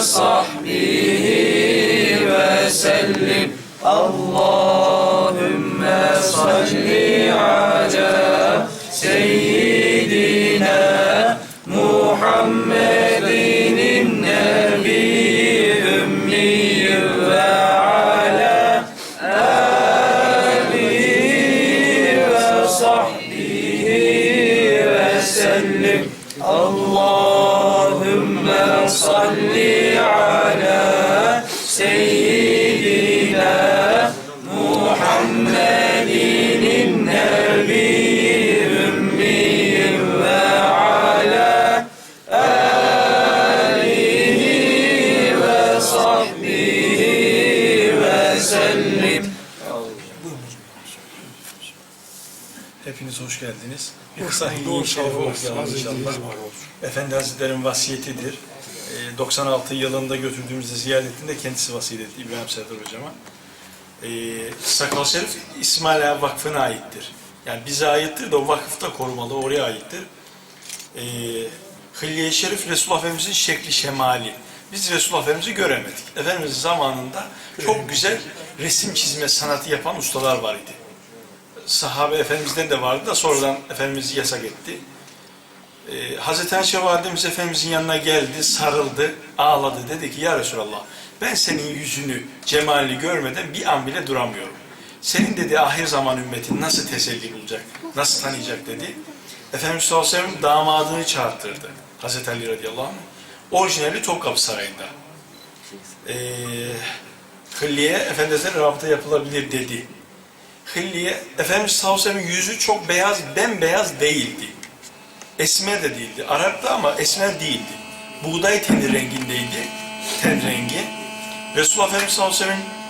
وصحبه وسلم Hepiniz hoş geldiniz. Bir kısa hilye şerifi okuyalım inşallah. Efendi Hazretleri'nin vasiyetidir. Ee, 96 yılında götürdüğümüzde ziyaretinde kendisi vasiyet etti İbrahim Serdar Hocama. Ee, Sakal Şerif İsmail Ağa Vakfı'na aittir. Yani bize aittir de o vakıfta korumalı, oraya aittir. Ee, Hilye-i Şerif Resulullah Efendimiz'in şekli şemali. Biz Resulullah Efendimiz'i göremedik. Efendimiz zamanında çok güzel resim çizme sanatı yapan ustalar var idi sahabe Efendimiz'den de vardı da sonradan Efendimiz yasak etti. Ee, Hazreti Ayşe Validemiz Efendimiz'in yanına geldi, sarıldı, ağladı. Dedi ki ya Resulallah ben senin yüzünü, cemalini görmeden bir an bile duramıyorum. Senin dedi ahir zaman ümmetin nasıl teselli bulacak, nasıl tanıyacak dedi. Efendimiz sallallahu aleyhi ve sellem damadını çağırttırdı. Hazreti Ali radıyallahu anh. Orijinali Topkapı Sarayı'nda. Ee, Hılliye Efendimiz'e rabıta yapılabilir dedi. Hilliye, Efendimiz sallallahu aleyhi ve sellem'in yüzü çok beyaz, bembeyaz değildi. Esmer de değildi. Arap'tı ama esmer değildi. Buğday teni rengindeydi. Ten rengi. Resulullah Efendimiz sallallahu aleyhi ve sellem'in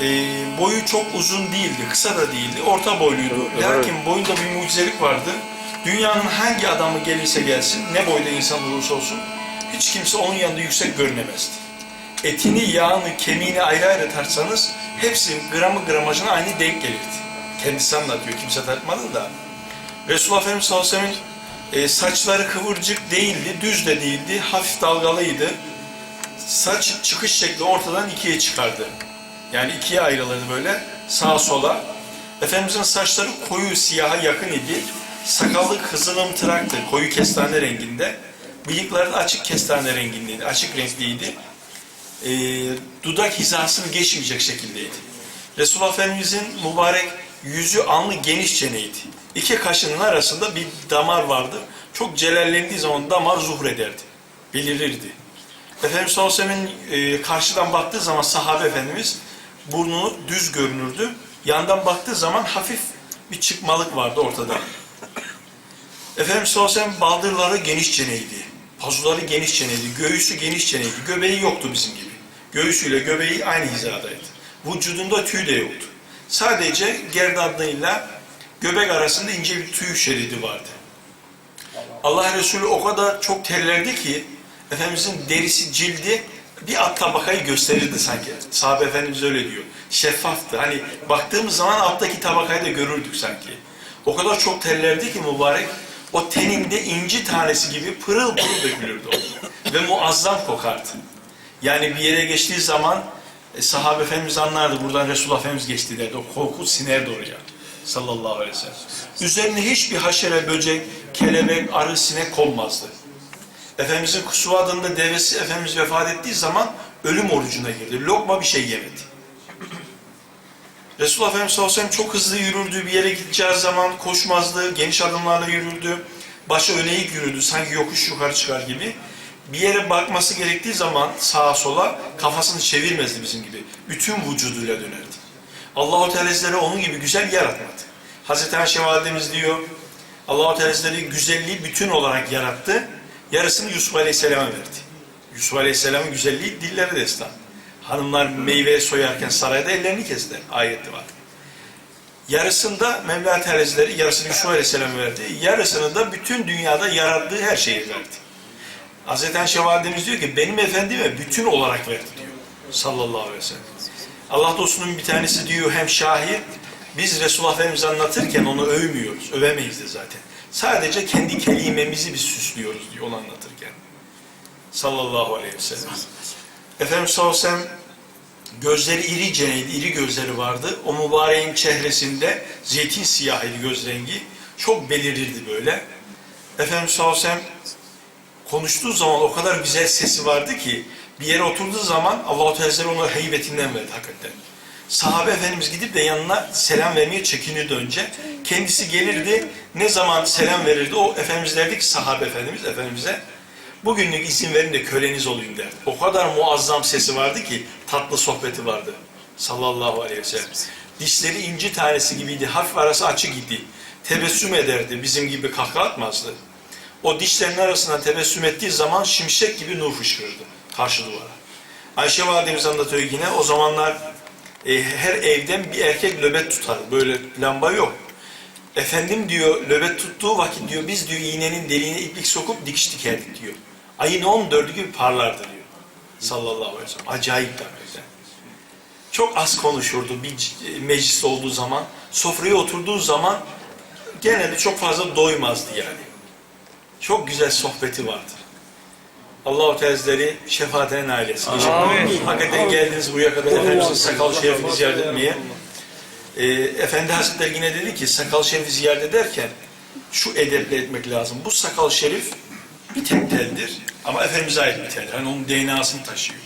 e, boyu çok uzun değildi, kısa da değildi. Orta boyluydu. Lakin boyunda bir mucizelik vardı. Dünyanın hangi adamı gelirse gelsin, ne boyda insan olursa olsun, hiç kimse onun yanında yüksek görünemezdi etini, yağını, kemiğini ayrı ayrı tartsanız hepsi gramı gramajına aynı denk gelirdi. Kendisi anlatıyor, kimse tartmadı da. Resulullah Efendimiz sallallahu aleyhi ve sellem'in e, saçları kıvırcık değildi, düz de değildi, hafif dalgalıydı. Saç çıkış şekli ortadan ikiye çıkardı. Yani ikiye ayrılırdı böyle, sağa sola. Efendimizin saçları koyu siyaha yakın idi. Sakallı kızılımtıraktı, koyu kestane renginde. Bıyıkları açık kestane rengindeydi, açık renkliydi e, dudak hizasını geçmeyecek şekildeydi. Resulullah Efendimizin mübarek yüzü alnı geniş çeneydi. İki kaşının arasında bir damar vardı. Çok celallendiği zaman damar zuhur ederdi. Belirirdi. Efendimiz sallallahu aleyhi ve e, karşıdan baktığı zaman sahabe efendimiz burnu düz görünürdü. Yandan baktığı zaman hafif bir çıkmalık vardı ortada. Efendimiz sallallahu aleyhi ve baldırları geniş çeneydi. Pazuları geniş çeneydi. Göğüsü geniş çeneydi. Göbeği yoktu bizim gibi. Göğüsüyle göbeği aynı hizadaydı. Vücudunda tüy de yoktu. Sadece gerdanlığıyla göbek arasında ince bir tüy şeridi vardı. Allah Resulü o kadar çok terlerdi ki Efendimizin derisi, cildi bir alt tabakayı gösterirdi sanki. Sahabe Efendimiz öyle diyor. Şeffaftı. Hani baktığımız zaman alttaki tabakayı da görürdük sanki. O kadar çok terlerdi ki mübarek o teninde inci tanesi gibi pırıl pırıl dökülürdü. Ve muazzam kokardı. Yani bir yere geçtiği zaman e, sahabe efendimiz anlardı buradan Resulullah Efendimiz geçti derdi. O korku sinerdi oraya. Sallallahu aleyhi ve sellem. Üzerine hiçbir haşere, böcek, kelebek, arı, sinek konmazdı. Efendimizin Kusuva adında devesi Efendimiz vefat ettiği zaman ölüm orucuna girdi. Lokma bir şey yemedi. Resulullah Efendimiz sallallahu aleyhi ve sellem çok hızlı yürürdü. Bir yere gideceği zaman koşmazdı. Geniş adımlarla yürürdü. Başı öne eğik. Sanki yokuş yukarı çıkar gibi. Bir yere bakması gerektiği zaman sağa sola kafasını çevirmezdi bizim gibi. Bütün vücuduyla dönerdi. Allah-u Teala Hazretleri onun gibi güzel yaratmadı. Hazreti Ayşe Validemiz diyor, Allah-u Teala Hazretleri güzelliği bütün olarak yarattı. Yarısını Yusuf Aleyhisselam'a verdi. Yusuf Aleyhisselam'ın güzelliği dilleri destan. Hanımlar meyve soyarken sarayda ellerini kestiler. Ayeti var. Yarısında Mevla Teala yarısını Yusuf Aleyhisselam'a verdi. Yarısını da bütün dünyada yarattığı her şeyi verdi. Hazreti Ayşe Validemiz diyor ki benim efendime bütün olarak verdi diyor. Sallallahu aleyhi ve sellem. Allah dostunun bir tanesi diyor hem şahit biz Resulullah Efendimiz'i anlatırken onu övmüyoruz. Övemeyiz de zaten. Sadece kendi kelimemizi biz süslüyoruz diyor onu anlatırken. Sallallahu aleyhi ve sellem. Efendimiz sallallahu aleyhi ve sellem gözleri iri ceneydi, iri gözleri vardı. O mübareğin çehresinde zeytin siyahıydı göz rengi. Çok belirirdi böyle. Efendimiz sallallahu aleyhi ve sellem konuştuğu zaman o kadar güzel sesi vardı ki bir yere oturduğu zaman Allah-u Teala ona heybetinden verdi hakikaten. Sahabe Efendimiz gidip de yanına selam vermeye çekinirdi önce. Kendisi gelirdi, ne zaman selam verirdi o Efendimiz derdi ki sahabe Efendimiz Efendimiz'e bugünlük izin verin de köleniz olayım derdi. O kadar muazzam sesi vardı ki tatlı sohbeti vardı. Sallallahu aleyhi ve sellem. Dişleri inci tanesi gibiydi, hafif arası açık idi. Tebessüm ederdi, bizim gibi kahkaha atmazdı. O dişlerin arasından tebessüm ettiği zaman şimşek gibi nur fışkırırdı karşı duvara. Ayşe Validemiz anlatıyor yine o zamanlar e, her evden bir erkek löbet tutar. Böyle lamba yok. Efendim diyor löbet tuttuğu vakit diyor biz diyor iğnenin deliğine iplik sokup dikiş dikerdik diyor. Ayın 14'ü gibi parlardı diyor. Sallallahu aleyhi ve sellem. Acayip hakikaten. Çok az konuşurdu bir c- meclis olduğu zaman. Sofraya oturduğu zaman genelde çok fazla doymazdı yani. Çok güzel sohbeti vardır. Allah-u Teala'ları şefaatine nail etsin. Amin. Hakikaten geldiniz buraya kadar Efendimizin sakal şerifini ziyaret etmeye. Ee, Efendi Hazretleri yine dedi ki sakal şerifi ziyaret ederken şu edeple etmek lazım. Bu sakal şerif bir tek teldir ama Efendimiz'e ait bir teldir. Hani onun DNA'sını taşıyor.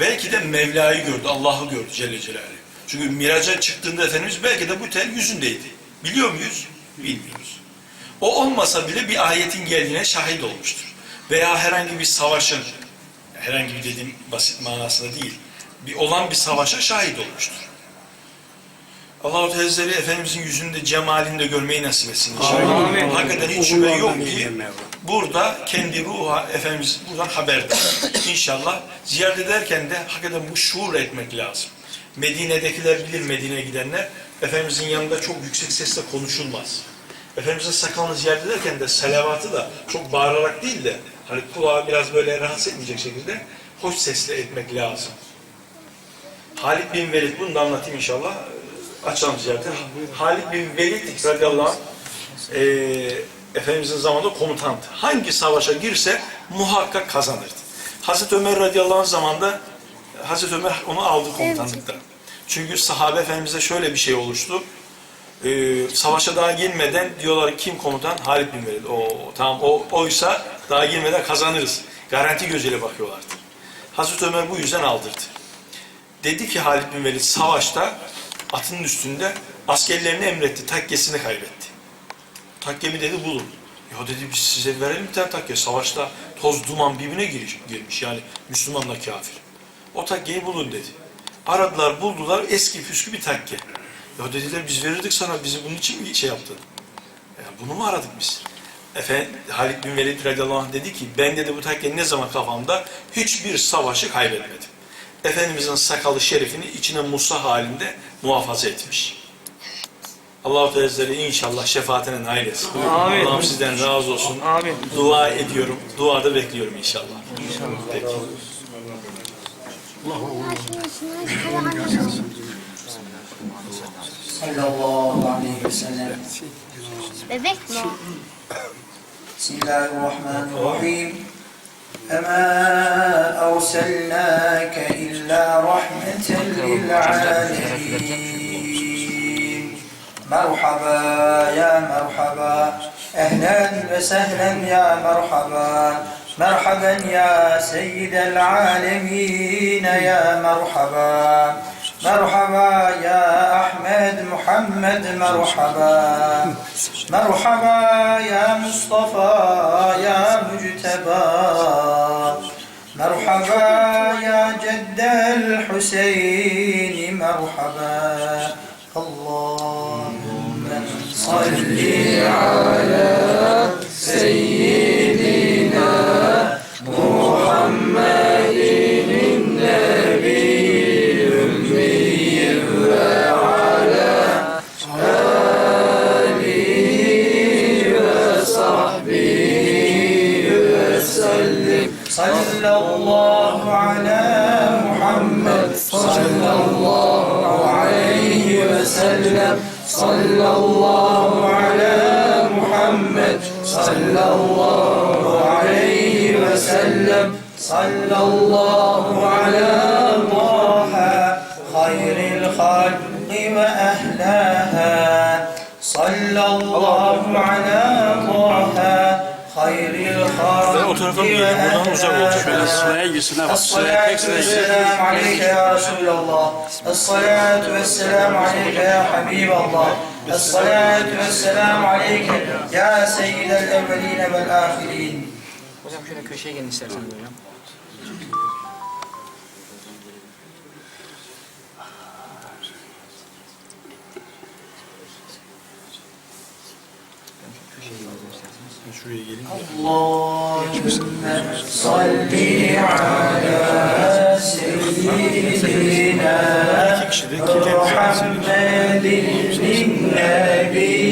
Belki de Mevla'yı gördü, Allah'ı gördü Celle Celaluhu. Çünkü miraca çıktığında Efendimiz belki de bu tel yüzündeydi. Biliyor muyuz? Bilmiyoruz. O olmasa bile bir ayetin geldiğine şahit olmuştur. Veya herhangi bir savaşın, herhangi bir dediğim basit manasında değil, bir olan bir savaşa şahit olmuştur. Allah-u Teala Efendimizin yüzünde cemalini de görmeyi nasip etsin. Amin. Hakikaten hiç şüphe yok ki burada kendi ruha Efendimiz buradan haberdar. İnşallah ziyaret ederken de hakikaten bu şuur etmek lazım. Medine'dekiler bilir Medine'ye gidenler. Efendimizin yanında çok yüksek sesle konuşulmaz. Efendimizin sakalını ziyaret ederken de salavatı da çok bağırarak değil de hani kulağı biraz böyle rahatsız etmeyecek şekilde hoş sesle etmek lazım. Halid bin Velid, bunu da anlatayım inşallah. Ee, Açalım ziyarete. Halid bin Velid radıyallahu anh, e, Efendimizin zamanında komutandı. Hangi savaşa girse muhakkak kazanırdı. Hazreti Ömer radıyallahu anh zamanında Hazreti Ömer onu aldı komutanlıkta. Çünkü sahabe Efendimiz'e şöyle bir şey oluştu. Ee, savaşa daha girmeden diyorlar kim komutan? Halid bin Velid. O tamam o oysa daha girmeden kazanırız. Garanti gözüyle bakıyorlardı. Hazreti Ömer bu yüzden aldırdı. Dedi ki Halid bin Velid savaşta atının üstünde askerlerini emretti. Takkesini kaybetti. Takkemi dedi bulun. Ya dedi biz size verelim bir tane takke. Savaşta toz duman birbirine giriş, girmiş. Yani Müslümanla kafir. O takkeyi bulun dedi. Aradılar buldular eski püskü bir takke. Ya dediler biz verirdik sana bizi bunun için mi şey yaptın? Ya bunu mu aradık biz? Efendim Halid bin Velid radıyallahu anh dedi ki ben dedi bu takke ne zaman kafamda hiçbir savaşı kaybetmedim. Efendimizin sakalı şerifini içine Musa halinde muhafaza etmiş. Allah-u Teala inşallah şefaatine nail etsin. Amin. Allah'ım sizden razı olsun. Amin. Dua ediyorum. Duada bekliyorum inşallah. Peki. Ve sellem. Bebek mi o? Bismillahirrahmanirrahim. Ema erselnâke illa rahmeten lil âlemin. Merhaba ya merhaba. Ehlen ve sehlen ya merhaba. مرحبا يا سيد العالمين يا مرحبا مرحبا يا أحمد محمد مرحبا. مرحبا يا مصطفى يا مجتبى. مرحبا يا جد الحسين مرحبا. اللهم صل صلى الله على محمد. صلى الله عليه وسلم. صلى الله على محمد. صلى الله عليه وسلم صلى الله على طه خير الخلق وأهلها. o tarafa mı gidelim? Buradan uzak olacak. Şöyle sıraya girsinler. Bak sıraya tek sıraya girsin. Esselamu aleyke ya Resulallah. Esselatu vesselamu aleyke ya Habiballah. Esselatu vesselamu aleyke ya Seyyidel evveline vel ahirin. Hocam şöyle köşeye gelin istersen hocam. Şuraya gelin. Allahümme salli ala seyyidina Muhammedin nebiyyi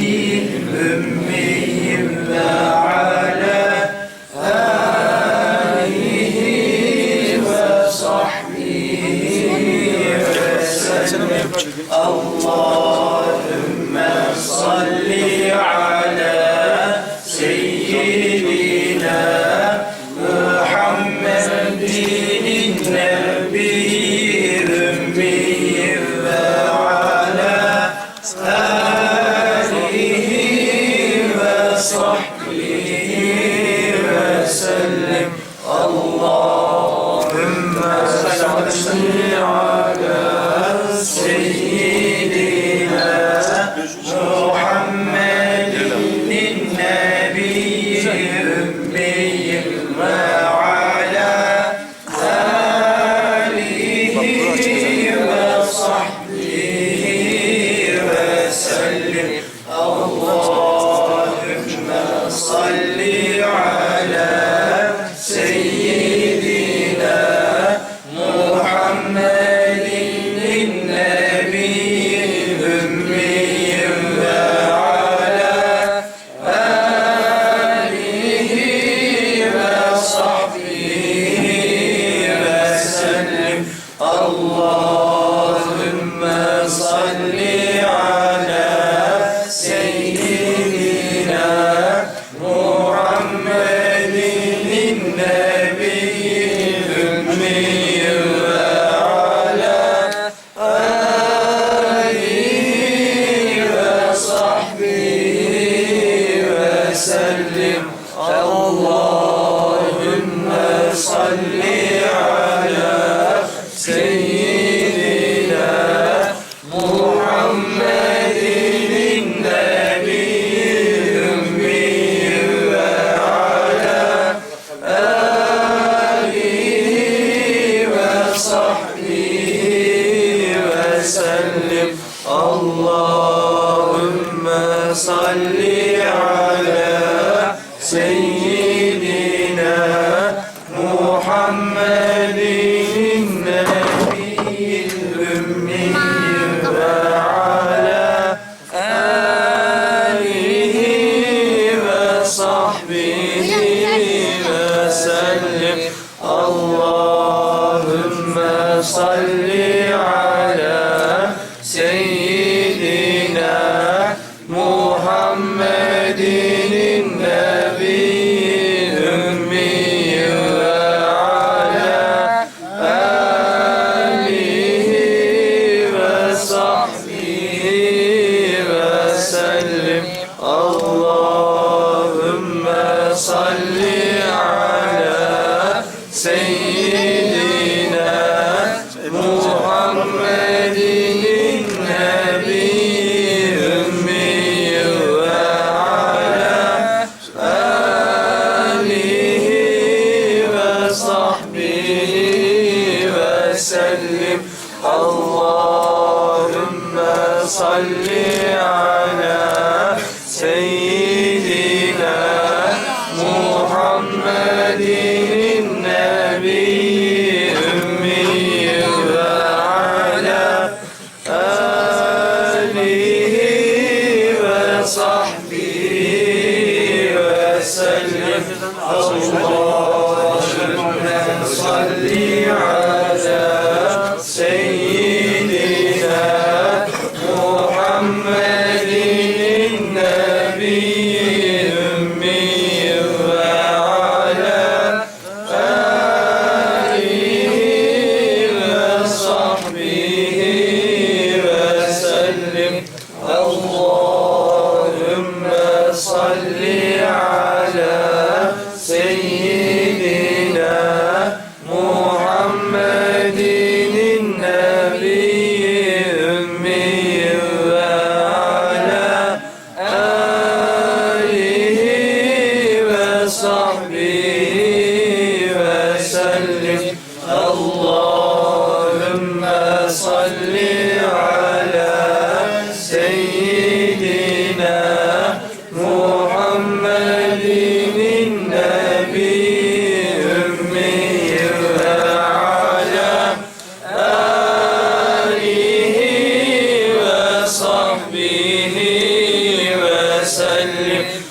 وسلم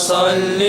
صلِّ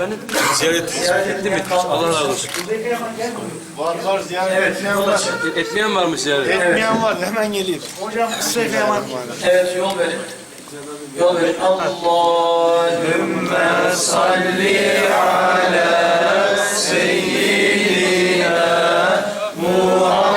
Efendim? Ziyaret, etti mi? Allah razı olsun. Var var ziyaret. Evet. Etmeyen var. Etmeyen var mı ziyaret? Etmeyen var. Hemen geleyim. Hocam Seyfi Yaman. Evet yol verin. Yol verin. Allahümme salli ala seyyidina Muhammed.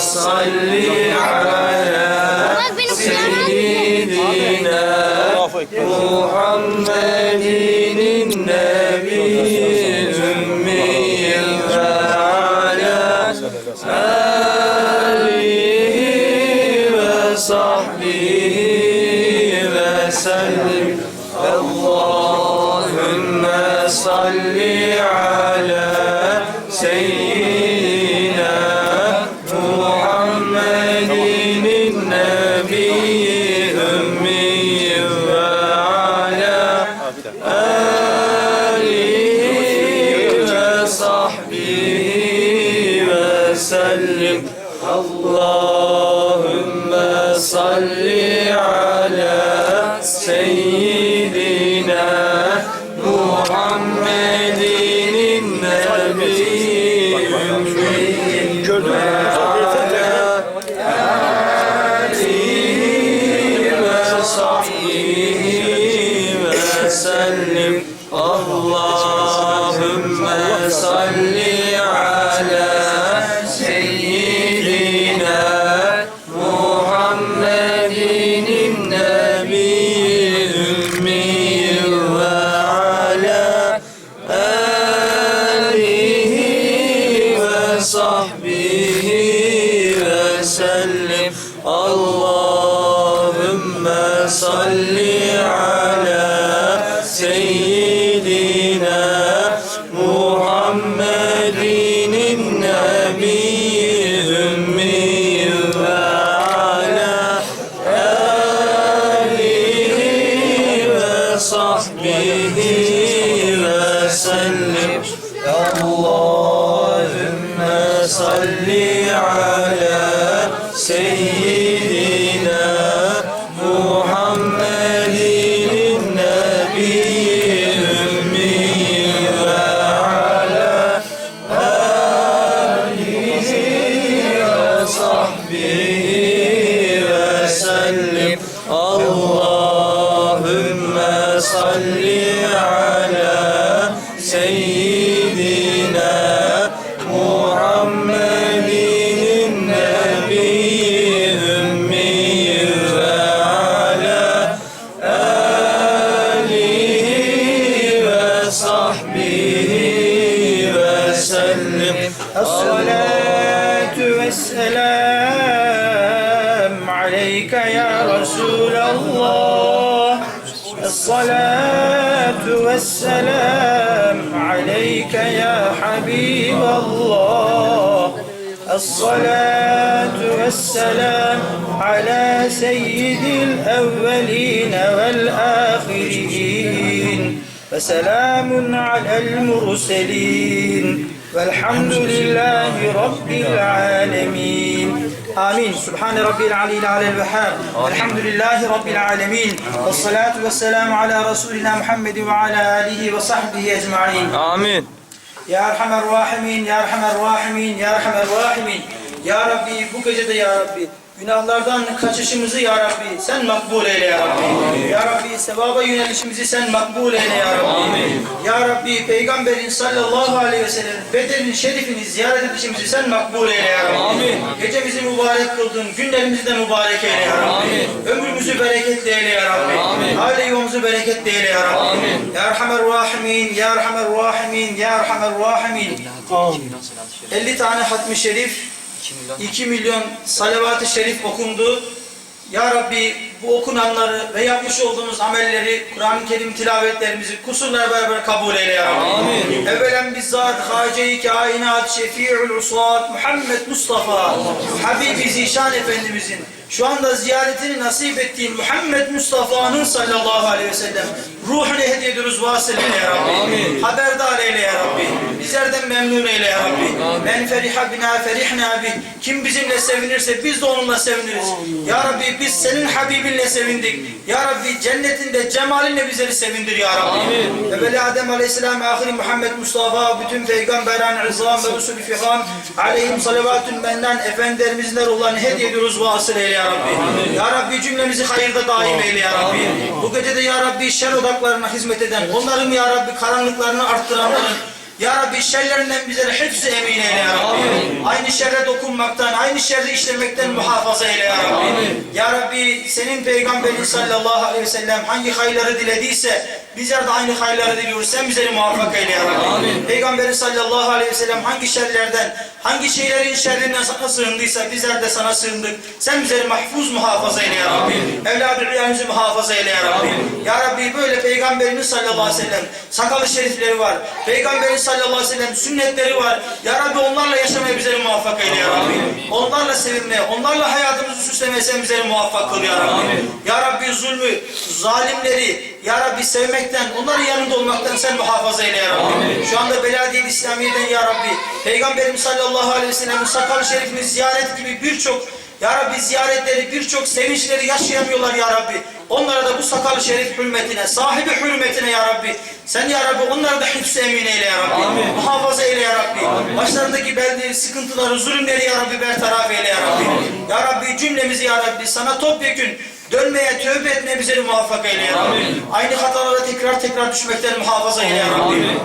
صل على والسلام على سيد الأولين والآخرين. وسلام على المرسلين. والحمد لله رب العالمين. آمين. سبحان ربي العلي العلى الوهاب. الحمد لله رب العالمين. والصلاة والسلام على رسولنا محمد وعلى آله وصحبه أجمعين. آمين. Ya Erhamer Rahimin, Ya Erhamer Rahimin, Ya Erhamer Rahimin. Ya Rabbi bu gece de Ya Rabbi günahlardan kaçışımızı Ya Rabbi sen makbul eyle Ya Rabbi. Ya Rabbi sevaba yönelişimizi sen makbul eyle Ya Rabbi. Ya Rabbi Peygamberin sallallahu aleyhi ve sellem bedenin şerifini ziyaret edişimizi sen makbul eyle Ya Rabbi. Gecemizi mübarek kıldın, günlerimizi de mübarek eyle Ya Rabbi. Ömrümüzü bereketli eyle Ya Rabbi. Aile yuvamızı bereketli eyle Ya Rabbi. Ya Erhamer Rahimin, Ya Erhamer Rahimin, Ya Erhamer Rahimin. 50 tane hatmi şerif, 2 milyon salavat-ı şerif okundu. Ya Rabbi bu okunanları ve yapmış olduğumuz amelleri, Kur'an-ı Kerim tilavetlerimizi kusurlar beraber kabul eyle ya Rabbi. Amin. Evvelen bizzat Hace-i Kainat Şefi'ül Uslat Muhammed Mustafa Habibi Zişan Efendimizin şu anda ziyaretini nasip ettiğin Muhammed Mustafa'nın sallallahu aleyhi ve sellem ruhunu hediye ediyoruz eyle ya Rabbi. Amin. Haberdar eyle ya Rabbi. Bizlerden memnun eyle ya Rabbi. Men feriha bina ferihna bih. Kim bizimle sevinirse biz de onunla seviniriz. Ya Rabbi biz senin Habibinle sevindik. Ya Rabbi cennetinde cemalinle bizleri sevindir ya Rabbi. Amin. Evveli Adem Aleyhisselam, ahiri Muhammed Mustafa, bütün peygamberan, izam ve usulü fihan, aleyhim salavatun mennan, efendilerimizin ruhlarını hediye ediyoruz vasıl eyle ya Rabbi. Ya Rabbi cümlemizi hayırda daim eyle ya Rabbi. Bu gece de ya Rabbi şer odaklarına hizmet eden, onların ya Rabbi karanlıklarını arttıranların, ya Rabbi şerlerinden bizleri hepsi emin eyle ya Rabbi. Aynı şerre dokunmaktan, aynı şerri işlemekten muhafaza eyle ya Rabbi. Ya Rabbi senin peygamberin sallallahu aleyhi ve sellem hangi hayırları dilediyse bizler de aynı hayırları diliyoruz. Sen bizleri muvaffak eyle ya Rabbi. Peygamberin sallallahu aleyhi ve sellem hangi şerlerden, hangi şeylerin şerrinden sana sığındıysa bizler de sana sığındık. Sen bizleri mahfuz muhafaza eyle ya Rabbi. Evladı rüyamızı muhafaza eyle ya Rabbi. Ya Rabbi böyle peygamberimiz sallallahu aleyhi ve sellem sakalı şerifleri var. Peygamberin sallallahu aleyhi ve sellem sünnetleri var. Ya Rabbi onlarla yaşamaya bizleri muvaffak eyle ya Rabbi. Onlarla sevinmeye, onlarla hayatımızı süslemeye sen bizleri muvaffak kıl ya Rabbi. Ya Rabbi zulmü, zalimleri, Ya Rabbi sevmekten, onların yanında olmaktan sen muhafaza eyle ya Rabbi. Şu anda Beladiye İslamiye'den Ya Rabbi, Peygamberimiz sallallahu aleyhi ve sellem'in sakal şerifini ziyaret gibi birçok ya Rabbi ziyaretleri, birçok sevinçleri yaşayamıyorlar Ya Rabbi. Onlara da bu sakal şerif hürmetine, sahibi hürmetine Ya Rabbi. Sen Ya Rabbi onları da hıfz emin eyle Ya Rabbi. Muhafaza eyle Ya Rabbi. Başlarındaki belli sıkıntıları, zulümleri Ya Rabbi bertaraf eyle Ya Rabbi. Ya Rabbi cümlemizi Ya Rabbi sana topyekün dönmeye, tövbe etmeye bizleri muvaffak eyle Ya Rabbi. Aynı hatalara tekrar tekrar düşmekten muhafaza eyle Ya Rabbi.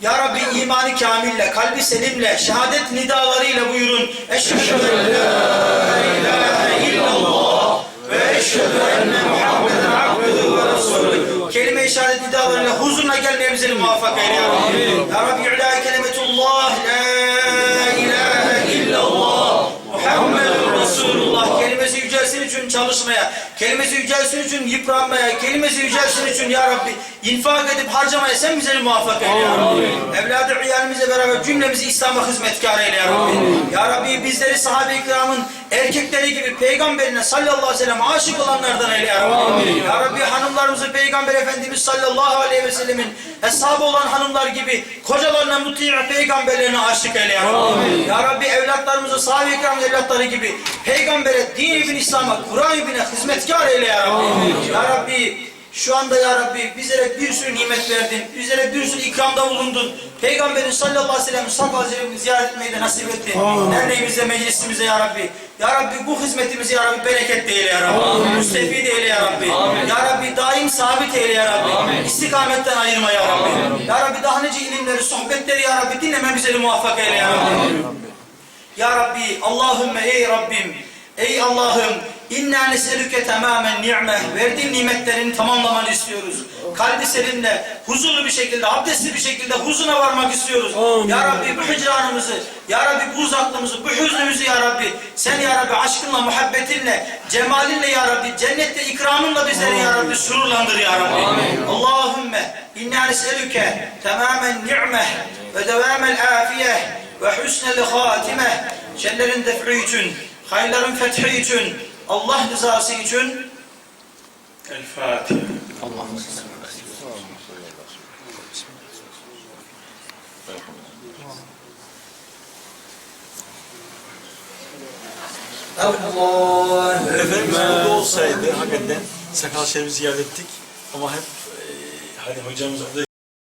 Ya Rabbi imanı kamille, kalbi selimle, şehadet nidalarıyla buyurun. Eşhedü en la ilahe illallah ve eşhedü enne Muhammeden abduhu ve resulü. Kelime-i şehadet nidalarıyla huzuruna gelmeye bizleri muvaffak eyle ya Rabbi. Ya Rabbi ilahe kelimetullah, la ilahe illallah. Muhammedun Resulullah kelimesi yücelsin için çalışmaya, kelimesi yücelsin için yıpranmaya, kelimesi yücelsin için ya Rabbi infak edip harcamaya sen bizleri muvaffak eyle ya Rabbi. Evladı iyalimizle beraber cümlemizi İslam'a hizmetkar eyle ya Rabbi. Ya Rabbi bizleri sahabe-i kiramın erkekleri gibi peygamberine sallallahu aleyhi ve sellem aşık olanlardan eyle ya Rabbi. Ya Rabbi hanımlarımızı peygamber efendimiz sallallahu aleyhi ve sellemin hesabı olan hanımlar gibi kocalarına muti peygamberlerine aşık eyle ya Rabbi. Ya Rabbi evlatlarımızı sahabe-i evlatları gibi peygambere, din ibn İslam'a, Kur'an ibne hizmetkar eyle ya Rabbi. Ya Rabbi şu anda ya Rabbi bizlere bir sürü nimet verdin. Bizlere bir sürü ikramda bulundun. Peygamberin sallallahu aleyhi ve sellem sabah ziyaret etmeyi de nasip ettin. Derneğimizde, meclisimize ya Rabbi. Ya Rabbi bu hizmetimizi ya Rabbi bereket eyle ya Rabbi. Müstefid eyle ya Rabbi. Ya Rabbi daim sabit eyle ya Rabbi. İstikametten ayırma ya Rabbi. Ya Rabbi daha nice ilimleri, sohbetleri ya Rabbi dinleme bizleri muvaffak eyle ya Rabbi. Ya Rabbi, Allahümme ey Rabbim, ey Allah'ım, inna neselüke tamamen ni'me, verdiğin nimetlerini tamamlamanı istiyoruz. Kalbi selimle, huzurlu bir şekilde, abdestli bir şekilde huzuna varmak istiyoruz. Ya Rabbi bu hicranımızı, Ya Rabbi bu uzaklığımızı, bu hüznümüzü Ya Rabbi, sen Ya Rabbi aşkınla, muhabbetinle, cemalinle Ya Rabbi, cennette ikramınla bizleri Ya Rabbi sururlandır Ya Rabbi. Allahümme, inna neselüke tamamen ni'me ve devamel afiyeh ve hüsnel hatime şerlerin def'i için, hayırların fethi için, Allah rızası için El Fatiha. Allah Efendimiz burada olsaydı hakikaten sakal şerifi ziyaret ettik ama hep e, hani hocamız burada